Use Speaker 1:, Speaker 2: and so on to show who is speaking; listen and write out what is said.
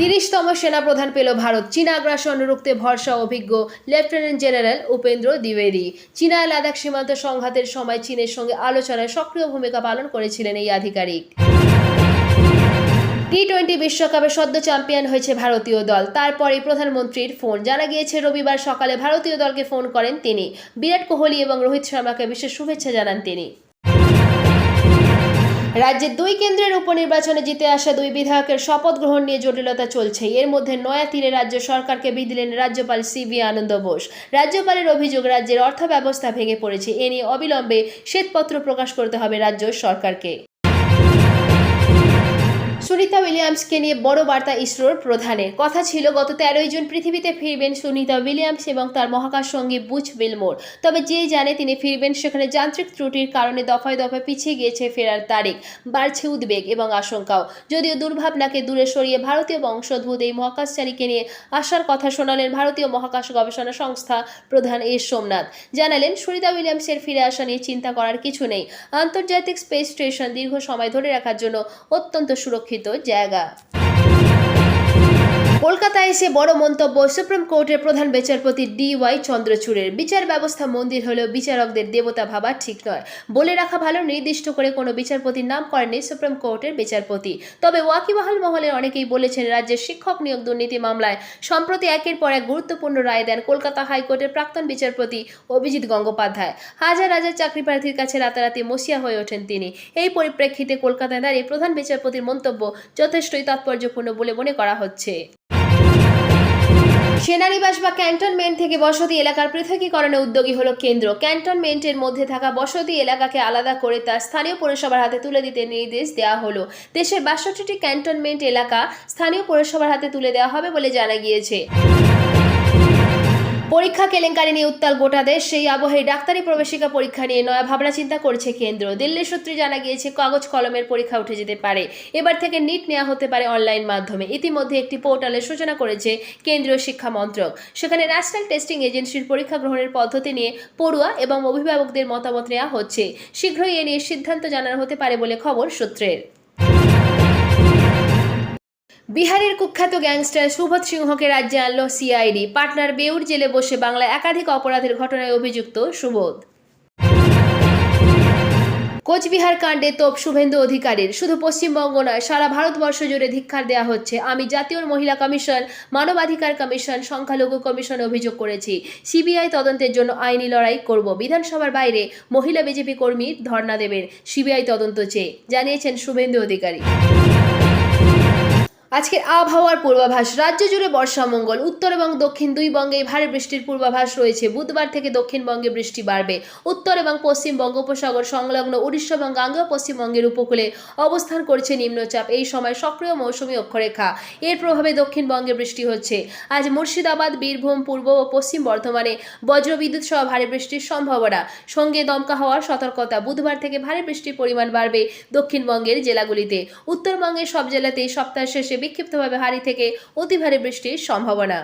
Speaker 1: তিরিশতম সেনাপ্রধান পেল ভারত। চীনা আগ্রাসন রুখতে ভরসা অভিজ্ঞ লেফটেন্যান্ট জেনারেল উপেন্দ্র দ্বিবেদী। চীনা লাদাখ সীমান্ত সংঘাতের সময় চীনের সঙ্গে আলোচনায় সক্রিয় ভূমিকা পালন করেছিলেন এই আধিকারিক। টি টোয়েন্টি বিশ্বকাপে সদ্য চ্যাম্পিয়ন হয়েছে ভারতীয় দল। তারপরে প্রধানমন্ত্রীর ফোন। জানা গিয়েছে, রবিবার সকালে ভারতীয় দলকে ফোন করেন তিনি। বিরাট কোহলি এবং রোহিত শর্মাকে বিশেষ শুভেচ্ছা জানান তিনি। রাজ্যের দুই কেন্দ্রের উপনির্বাচনে জিতে আসা দুই বিধায়কের শপথ গ্রহণ নিয়ে জটিলতা চলছে। এর মধ্যে নয়া তীরে রাজ্য সরকারকে বিধিলেন রাজ্যপাল সিবি আনন্দ বোস। রাজ্যপালের অভিযোগ, রাজ্যের অর্থ ব্যবস্থা ভেঙে পড়েছে। এ নিয়ে অবিলম্বে শ্বেতপত্র প্রকাশ করতে হবে রাজ্য সরকারকে। সুনিতা উইলিয়ামসকে নিয়ে বড় বার্তা ইসরোর প্রধানের। কথা ছিল, গত তেরোই জুন পৃথিবীতে ফিরবেন সুনিতা উইলিয়ামস এবং তার মহাকাশ সঙ্গী বুচ বিলমোর। তবে যে জানে তিনি ফিরবেন, সেখানে যান্ত্রিক ত্রুটির কারণে দফায় দফায় পিছিয়ে গিয়েছে ফেরার তারিখ। বাড়ছে উদ্বেগ এবং আশঙ্কাও। যদিও দুর্ভাবনাকে দূরে সরিয়ে ভারতীয় বংশোদ্ভূত এই মহাকাশচারীকে নিয়ে আসার কথা শোনালেন ভারতীয় মহাকাশ গবেষণা সংস্থা প্রধান এস সোমনাথ। জানালেন, সুনিতা উইলিয়ামসের ফিরে আসা নিয়ে চিন্তা করার কিছু নেই। আন্তর্জাতিক স্পেস স্টেশন দীর্ঘ সময় ধরে রাখার জন্য অত্যন্ত সুরক্ষিত। सुरक्षित हो जाएगा। কলকাতায় এসে বড় মন্তব্য, সুপ্রিম কোর্টের প্রধান বিচারপতি ডি ওয়াই চন্দ্রচূড়ের। বিচার ব্যবস্থা মন্দির হলেও বিচারকদের দেবতা ভাবা ঠিক নয়। বলে রাখা ভালো, নির্দিষ্ট করে কোনো বিচারপতির নাম করেননি সুপ্রিম কোর্টের বিচারপতি। তবে ওয়াকিবহাল মহলের অনেকেই বলেছেন, রাজ্যের শিক্ষক নিয়োগ দুর্নীতি মামলায় সম্প্রতি একের পর এক গুরুত্বপূর্ণ রায় দেন কলকাতা হাইকোর্টের প্রাক্তন বিচারপতি অভিজিৎ গঙ্গোপাধ্যায়। হাজার হাজার চাকরি প্রার্থীর কাছে রাতারাতি মসিয়া হয়ে ওঠেন তিনি। এই পরিপ্রেক্ষিতে কলকাতায় দাঁড়িয়ে প্রধান বিচারপতির মন্তব্য যথেষ্টই তাৎপর্যপূর্ণ বলে মনে করা হচ্ছে। সেনানিবাস বা ক্যান্টনমেন্ট থেকে বসতি এলাকার পৃথকীকরণে উদ্যোগী হলো কেন্দ্র। ক্যান্টনমেন্টের মধ্যে থাকা বসতি এলাকাকে আলাদা করে তার স্থানীয় পৌরসভার হাতে তুলে দিতে নির্দেশ দেওয়া হলো। দেশের বাষট্টিটি ক্যান্টনমেন্ট এলাকা স্থানীয় পৌরসভার হাতে তুলে দেওয়া হবে বলে জানা গিয়েছে। পরীক্ষা কেলেঙ্কারি নিয়ে উত্তাল গোটা দেশ। সেই আবহে ডাক্তারি প্রবেশিকা পরীক্ষা নিয়ে নয়া ভাবনা চিন্তা করছে কেন্দ্র। দিল্লি সূত্রে জানা গিয়েছে, কাগজ কলমের পরীক্ষা উঠে যেতে পারে। এবার থেকে নিট নেওয়া হতে পারে অনলাইন মাধ্যমে। ইতিমধ্যে একটি পোর্টালের সূচনা করেছে কেন্দ্রীয় শিক্ষা মন্ত্রক। সেখানে ন্যাশনাল টেস্টিং এজেন্সির পরীক্ষা গ্রহণের পদ্ধতি নিয়ে পড়ুয়া এবং অভিভাবকদের মতামত নেওয়া হচ্ছে। শীঘ্রই এ নিয়ে সিদ্ধান্ত জানানো হতে পারে বলে খবর সূত্রের। বিহারের কুখ্যাত গ্যাংস্টার সুবোধ সিংহকে রাজ্যে আনলো সিআইডি। পাটনার বেউর জেলে বসে বাংলায় একাধিক অপরাধের ঘটনায় অভিযুক্ত সুবোধ। কোচবিহার কাণ্ডে তোপ শুভেন্দু অধিকারীর। শুধু পশ্চিমবঙ্গ নয়, সারা ভারতবর্ষ জুড়ে ধিক্ষার দেওয়া হচ্ছে। আমি জাতীয় মহিলা কমিশন, মানবাধিকার কমিশন, সংখ্যালঘু কমিশন অভিযোগ করেছি। সিবিআই তদন্তের জন্য আইনি লড়াই করব। বিধানসভার বাইরে মহিলা বিজেপি কর্মী ধর্ণা দেবেন। সিবিআই তদন্ত চেয়ে, জানিয়েছেন শুভেন্দু অধিকারী। আজকের আবহাওয়ার পূর্বাভাস, রাজ্য জুড়ে বর্ষামঙ্গল উত্তর এবং দক্ষিণ দুই বঙ্গে ভারী বৃষ্টির পূর্বাভাস রয়েছে। বুধবার থেকে দক্ষিণবঙ্গে বৃষ্টি বাড়বে। উত্তর এবং পশ্চিম বঙ্গোপসাগর সংলগ্ন উড়িষ্যা এবং গাঙ্গেয় পশ্চিমবঙ্গের উপকূলে অবস্থান করছে নিম্নচাপ। এই সময় সক্রিয় মৌসুমী অক্ষরেখা। এর প্রভাবে দক্ষিণবঙ্গে বৃষ্টি হচ্ছে। আজ মুর্শিদাবাদ, বীরভূম, পূর্ব ও পশ্চিম বর্ধমানে বজ্রবিদ্যুৎ সহ ভারী বৃষ্টির সম্ভাবনা। সঙ্গে দমকা হওয়ার সতর্কতা। বুধবার থেকে ভারী বৃষ্টির পরিমাণ বাড়বে দক্ষিণবঙ্গের জেলাগুলিতে। উত্তরবঙ্গের সব জেলাতেই সপ্তাহ শেষে বিক্ষিপ্তভাবে ভারী থেকে অতি ভারী বৃষ্টির সম্ভাবনা।